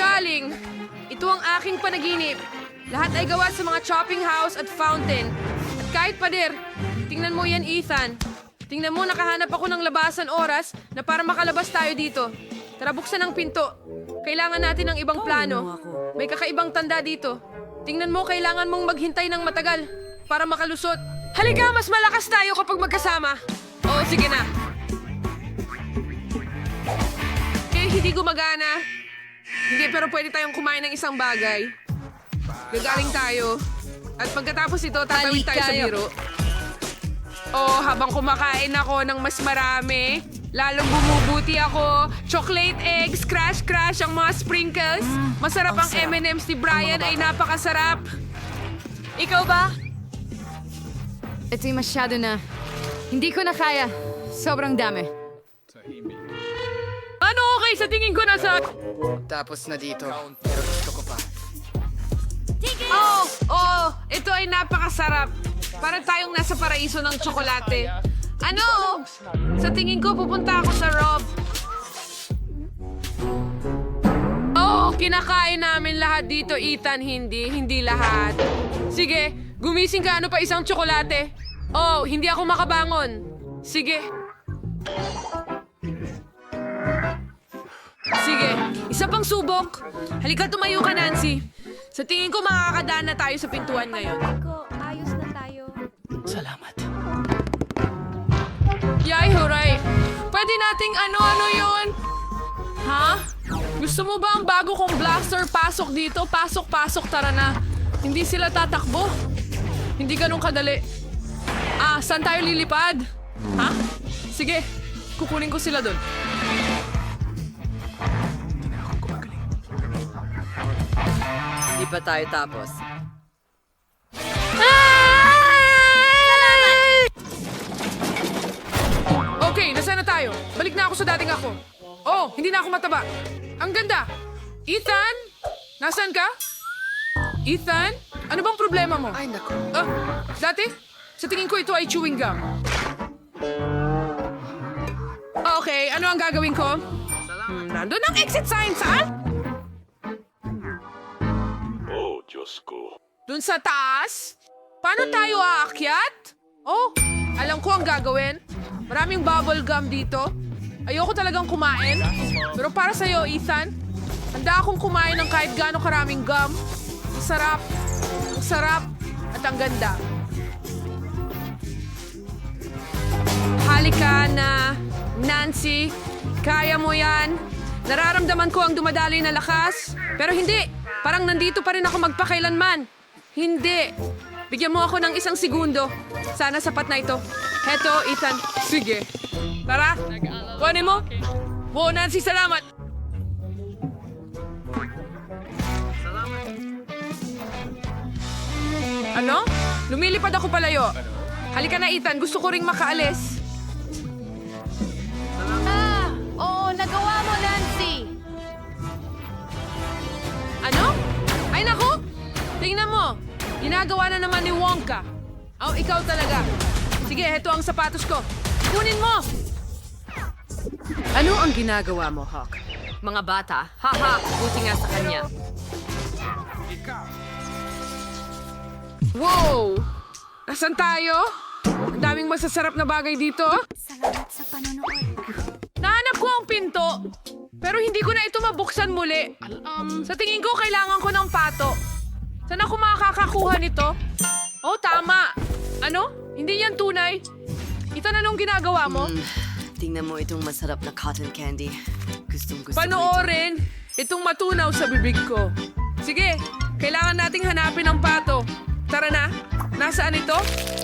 galing? Ito ang aking panaginip. Lahat ay gawa sa mga chopping house at fountain. At kahit pader, tingnan mo yan, Ethan. Tingnan mo, nakahanap ako ng labasan oras na para makalabas tayo dito. Tara, buksan ang pinto. Kailangan natin ng ibang plano. May kakaibang tanda dito. Tingnan mo, kailangan mong maghintay ng matagal para makalusot. Halika, mas malakas tayo kapag magkasama. Oo, sige na. Eh, hindi gumagana. Hindi, pero pwede tayong kumain ng isang bagay. Gagaling tayo. At pagkatapos ito, tatawid tayo sa biro. Oh, habang kumakain ako ng mas marami, lalong bumubuti ako. Chocolate eggs, crash crash ang mga sprinkles. Masarap ang, M&M's ni Brian ay napakasarap. Ikaw ba? Ito'y masyado na. Hindi ko na kaya. Sobrang dami. Ano okay sa tingin ko nasa... Tapos na dito. Pero gusto ko pa. Oh, oh, ito ay napakasarap. Para tayong nasa paraiso ng tsokolate. Ano? Sa tingin ko, pupunta ako sa Rob. Oh, kinakain namin lahat dito, Ethan. Hindi, hindi lahat. Sige, gumising ka. Ano pa isang tsokolate? Oh, hindi ako makabangon. Sige. Sige, isa pang subok. Halika, tumayo ka, Nancy. Sa tingin ko, makakadaan na tayo sa pintuan ngayon. Ko, ayos na tayo. Salamat. Yay, huray! Pwede nating ano-ano yon? Ha? Gusto mo ba ang bago kong blaster pasok dito? Pasok, pasok, tara na. Hindi sila tatakbo. Hindi ganun kadali. Ah, saan tayo lilipad? Ha? Sige, kukunin ko sila doon. Pa tayo tapos. Okay, nasaan na tayo? Balik na ako sa dating ako. Oh, hindi na ako mataba. Ang ganda. Ethan? Nasaan ka? Ethan? Ano bang problema mo? Ay, naku. Ah, dati? Sa tingin ko ito ay chewing gum. Okay, ano ang gagawin ko? Hmm, nandun ang exit sign, saan? Diyos ko. Dun sa taas? Paano tayo aakyat? Oh, alam ko ang gagawin. Maraming bubble gum dito. Ayoko talagang kumain. Pero para sa'yo, Ethan, handa akong kumain ng kahit gaano karaming gum. Ang sarap. Ang sarap. At ang ganda. Halika na, Nancy. Kaya mo yan. Nararamdaman ko ang dumadaloy na lakas. Pero hindi. Parang nandito pa rin ako magpakailanman. Hindi. Bigyan mo ako ng isang segundo. Sana sapat na ito. Heto, Ethan. Sige. Tara. Kuhanin mo. Wow, Nancy, salamat. Ano? Lumilipad ako palayo. Halika na, Ethan. Gusto ko ring makaalis. Ah! Oo, nagawa mo, Nancy! Ay nako! Tingnan mo! Ginagawa na naman ni Wonka. Oh, ikaw talaga. Sige, heto ang sapatos ko. Kunin mo! Ano ang ginagawa mo, Hawk? Mga bata, haha, buti nga sa kanya. Wow! Nasaan tayo? Ang daming masasarap na bagay dito. Salamat sa panonood. Nahanap ko ang pinto. Pero hindi ko na ito mabuksan muli. Sa tingin ko, kailangan ko ng pato. Saan ako makakakuha nito? Oh, tama. Ano? Hindi yan tunay. Ito na nung ginagawa mo? Tingnan mo itong masarap na cotton candy. Gustong gusto ko ito. Panoorin itong matunaw sa bibig ko. Sige, kailangan nating hanapin ang pato. Tara na. Nasaan ito?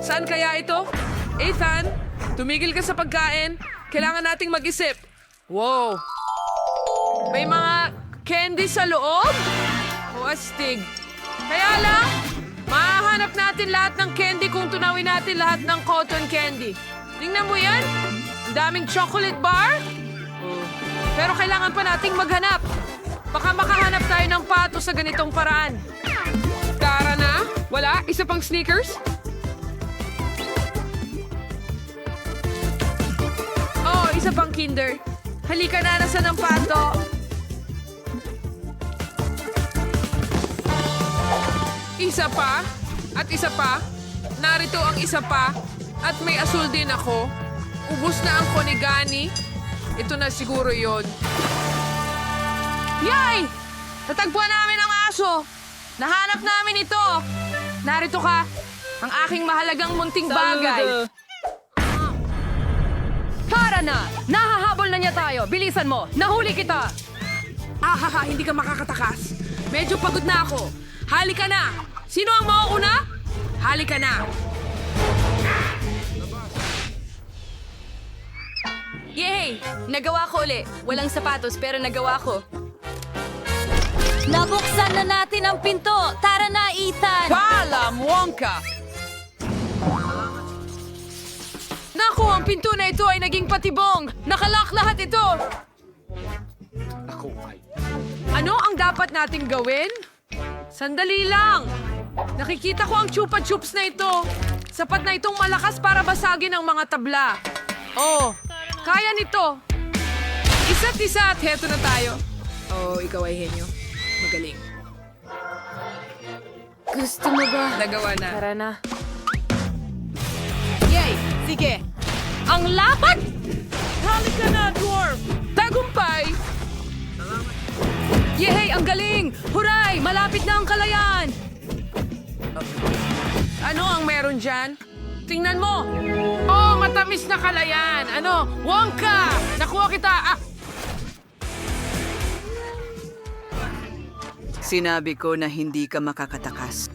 Saan kaya ito? Ethan, tumigil ka sa pagkain. Kailangan nating mag-isip. Wow. May mga candy sa loob? O astig. Kaya lang, mahahanap natin lahat ng candy kung tunawin natin lahat ng cotton candy. Tingnan mo yan. Ang daming chocolate bar. Pero kailangan pa nating maghanap. Baka makahanap tayo ng pato sa ganitong paraan. Tara na. Wala? Isa pang sneakers? Oh, isa pang kinder. Halika na, nasa ng pato? Isa pa, at isa pa, narito ang isa pa, at may asul din ako. Ubus na ang konigani. Ito na siguro yon. Yay! Natagpuan namin ang aso! Nahanap namin ito! Narito ka, ang aking mahalagang munting bagay. Tara na! Nahahabol na niya tayo! Bilisan mo! Nahuli kita! Ahaha, hindi ka makakatakas. Medyo pagod na ako. Halika na! Sino ang mauuna? Halika na! Yay! Nagawa ko uli. Walang sapatos pero nagawa ko. Nabuksan na natin ang pinto! Tara na, Ethan! Paalam, Wonka! Naku, ang pinto na ito ay naging patibong! Nakalak lahat ito! Ako ay... Ano ang dapat nating gawin? Sandali lang! Nakikita ko ang chupa chups na ito. Sapat na itong malakas para basagin ang mga tabla. Oh, kaya nito. Isa't isa at heto na tayo. Oh, ikaw ay henyo. Magaling. Gusto mo ba? Nagawa na. Tara na. Yay! Sige! Ang lapad! Halika na, dwarf! Tagumpay! Yehey! Ang galing! Huray! Malapit na ang kalayaan! Ano ang meron dyan? Tingnan mo! Oh, matamis na kalayan! Ano? Wonka! Nakuha kita! Ah! Sinabi ko na hindi ka makakatakas.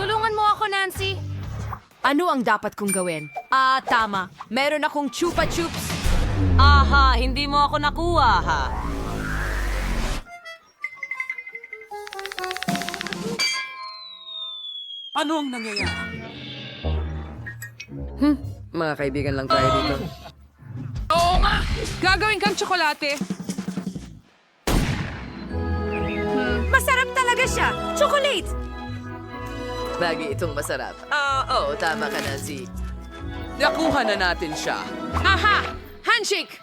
Tulungan mo ako, Nancy! Ano ang dapat kong gawin? Ah, tama. Meron akong chupa chups. Aha, hindi mo ako nakuha, ha? Ano ang nangyayari? Mga kaibigan lang tayo dito. Oo nga! Gagawin kang tsokolate. Masarap talaga siya! Chocolate! Bagay itong masarap. Ah, Oo, tama ka na, Z. Nakuha na natin siya. Aha! Handshake!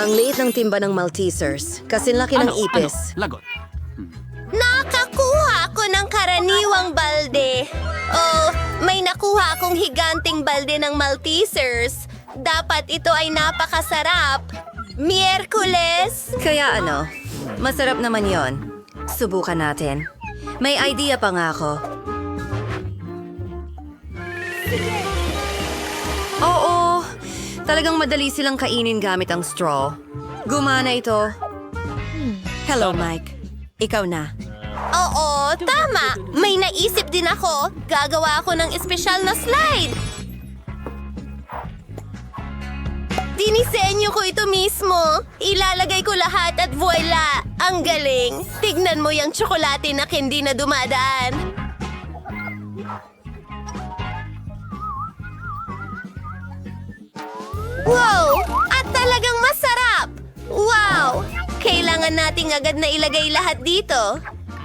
Ang liit ng timba ng Maltesers, kasi laki ng ipis. Lagot. Karaniwang balde. Oh, may nakuha akong higanting balde ng Maltesers. Dapat ito ay napakasarap. Miyerkules! Kaya ano, masarap naman yon. Subukan natin. May idea pa nga ako. Oo, talagang madali silang kainin gamit ang straw. Gumana ito. Hello, Mike. Ikaw na. Oo, tama. May naisip din ako. Gagawa ako ng espesyal na slide. Dinisenyo ko ito mismo. Ilalagay ko lahat at voila! Ang galing! Tignan mo yung tsokolate na hindi na dumadaan. Wow! At talagang masarap! Wow! Kailangan nating agad na ilagay lahat dito.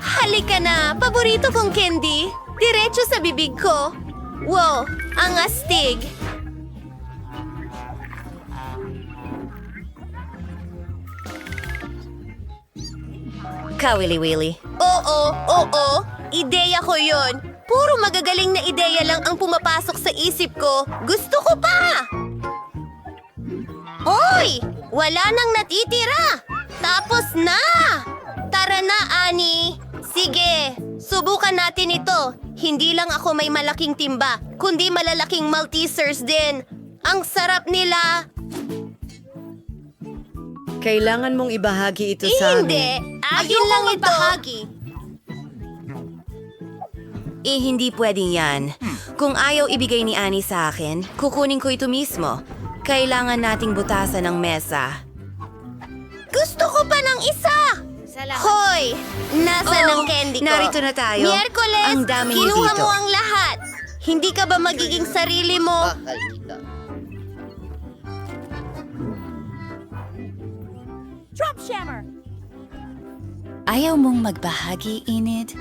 Halika na! Paborito kong candy! Diretso sa bibig ko! Wow! Ang astig! Kawili-wili. Oo, oo. Ideya ko yon. Puro magagaling na ideya lang ang pumapasok sa isip ko. Gusto ko pa! Hoy! Wala nang natitira! Tapos na! Tara na, Ani! Sige, subukan natin ito. Hindi lang ako may malaking timba, kundi malalaking Maltesers din. Ang sarap nila! Kailangan mong ibahagi ito sa Hindi! amin. Akin lang ito! Eh, hindi pwedeng yan. Kung ayaw ibigay ni Annie sa akin, kukunin ko ito mismo. Kailangan nating butasan ng mesa. Gusto ko pa ng isa! Hoy! Nasa Oo, ng candy ko? narito na tayo. Miyerkules, Ang dami niyo kinuha dito. mo ang lahat. Hindi ka ba magiging sarili mo? Ayaw mong magbahagi, Enid?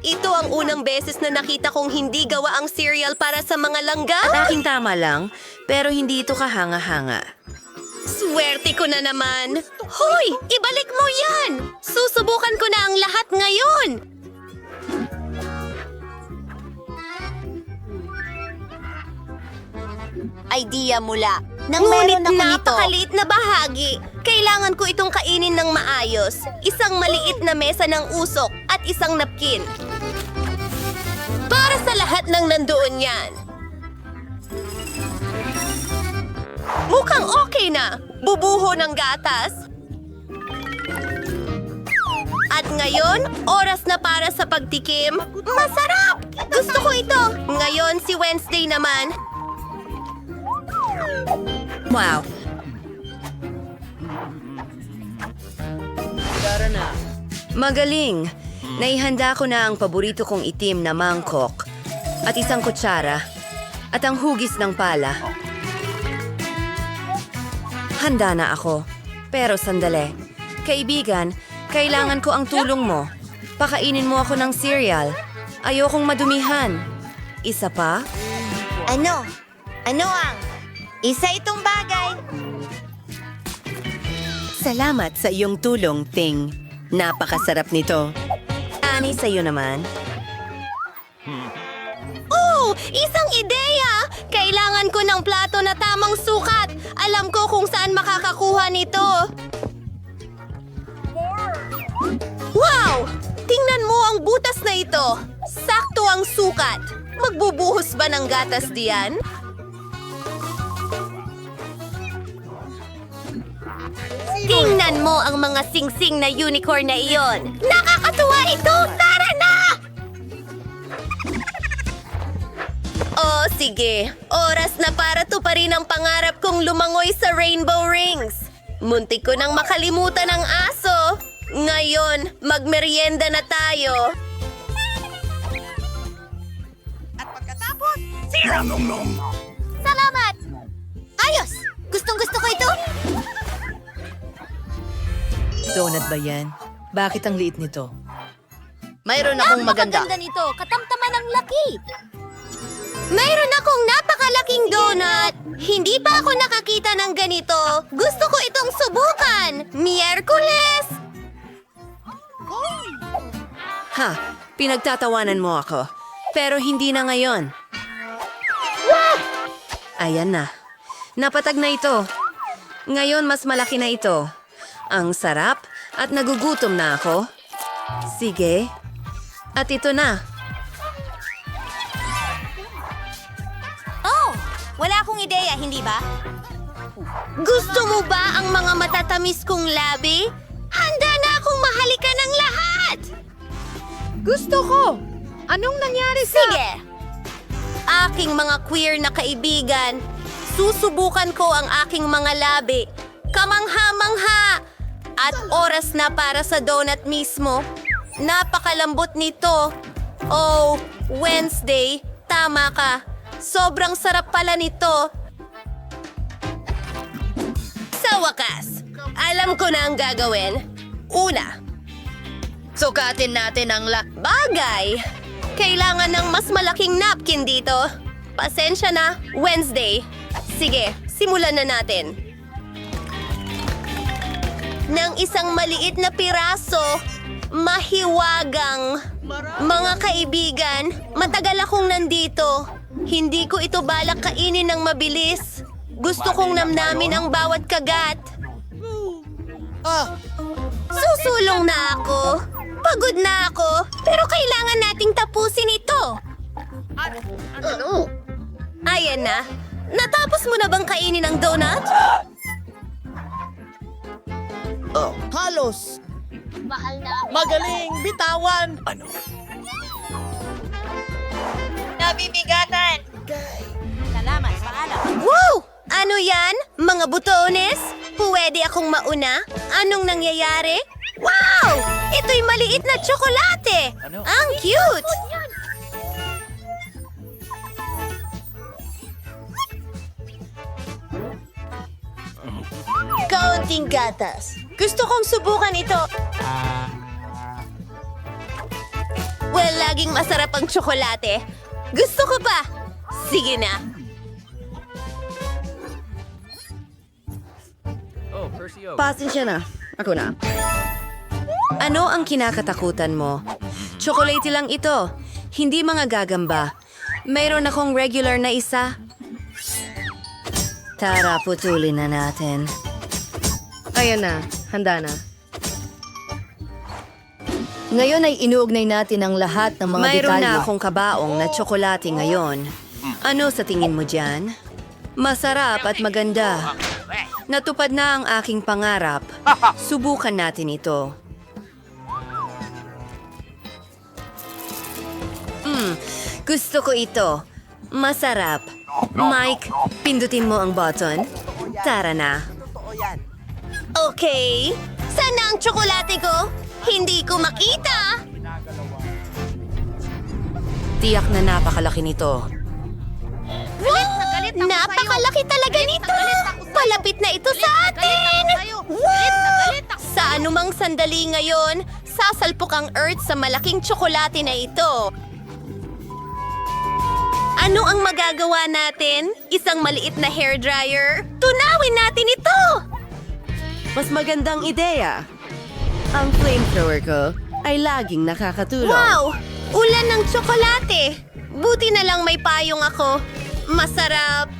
Ito ang unang beses na nakita kong hindi gawa ang cereal para sa mga langga. Aking tama lang, pero hindi ito kahanga-hanga. Swerte ko na naman. Hoy, ibalik mo yan! Susubukan ko na ang lahat ngayon! Idea mula. Nang Ngunit napakaliit na bahagi. Kailangan ko itong kainin ng maayos. Isang maliit na mesa ng usok at isang napkin. Para sa lahat ng nandoon yan. Mukhang okay na. Bubuho ng gatas. At ngayon, oras na para sa pagtikim. Masarap! Gusto ko ito. Ngayon, si Wednesday naman. Wow. Magaling! Naihanda ko na ang paborito kong itim na mangkok at isang kutsara at ang hugis ng pala. Handa na ako. Pero sandali. Kaibigan, kailangan ko ang tulong mo. Pakainin mo ako ng cereal. Ayokong madumihan. Isa pa? Ano? Ano ang? Isa itong bagay. Salamat sa iyong tulong, Ting. Napakasarap nito. Ani sa'yo naman. Oh, isang ideya! Kailangan ko ng plato na tamang sukat. Alam ko kung saan makakakuha nito. Wow! Tingnan mo ang butas na ito. Sakto ang sukat. Magbubuhos ba ng gatas diyan? Tingnan mo ang mga singsing na unicorn na iyon. Nakakatuwa ito! Sige. Oras na para tuparin ang pangarap kong lumangoy sa Rainbow Rings. Muntik ko nang makalimutan ang aso. Ngayon, magmerienda na tayo. At pagkatapos, zero! Salamat! Ayos! Gustong gusto ko ito? Donut ba yan? Bakit ang liit nito? Mayroon akong maganda. nito. Katamtaman ang laki. Mayroon napakalaking donut. Hindi pa ako nakakita ng ganito. Gusto ko itong subukan. Miyerkules! Ha, pinagtatawanan mo ako. Pero hindi na ngayon. Ayan na. Napatag na ito. Ngayon mas malaki na ito. Ang sarap at nagugutom na ako. Sige. At ito na. Wala akong ideya, hindi ba? Gusto mo ba ang mga matatamis kong labi? Handa na akong mahalikan ng lahat! Gusto ko! Anong nangyari sa... Sige! Aking mga queer na kaibigan, susubukan ko ang aking mga labi. Kamangha-mangha! At oras na para sa donut mismo. Napakalambot nito. Oh, Wednesday, tama ka. Sobrang sarap pala nito. Sa wakas, alam ko na ang gagawin. Una, sukatin natin ang lak... Bagay! Kailangan ng mas malaking napkin dito. Pasensya na, Wednesday. Sige, simulan na natin. Ng isang maliit na piraso, mahiwagang. Mga kaibigan, matagal akong nandito. Hindi ko ito balak kainin ng mabilis. Gusto kong namnamin ang bawat kagat. Susulong na ako. Pagod na ako. Pero kailangan nating tapusin ito. Ano? Ayan na. Natapos mo na bang kainin ang donut? Halos. Mahal na Magaling. Bitawan. Ano? Nabibigatan. Salamat, paalam. Wow! Ano yan? Mga butones? Pwede akong mauna? Anong nangyayari? Wow! Ito'y maliit na tsokolate! Ang cute! Kaunting gatas. Gusto kong subukan ito. Well, laging masarap ang tsokolate. Gusto ko pa. Sige na. Pasensya na. Ako na. Ano ang kinakatakutan mo? Chocolate lang ito. Hindi mga gagamba. Mayroon akong regular na isa. Tara, putulin na natin. Ayan na. Handa na. Ngayon ay inuugnay natin ang lahat ng mga Mayroon detalye. na akong kabaong na tsokolate ngayon. Ano sa tingin mo dyan? Masarap at maganda. Natupad na ang aking pangarap. Subukan natin ito. Mm, gusto ko ito. Masarap. Mike, pindutin mo ang button. Tara na. Okay. Sana ang tsokolate ko? Hindi ko makita. Tiyak na napakalaki nito. Napakalaki talaga nito! Palapit na ito sa atin! Wow! Sa anumang sandali ngayon, sasalpok ang Earth sa malaking tsokolate na ito. Ano ang magagawa natin? Isang maliit na hairdryer? Tunawin natin ito! Mas magandang ideya. Ang flamethrower ko ay laging nakakatulong. Wow! Ulan ng tsokolate! Buti na lang may payong ako. Masarap.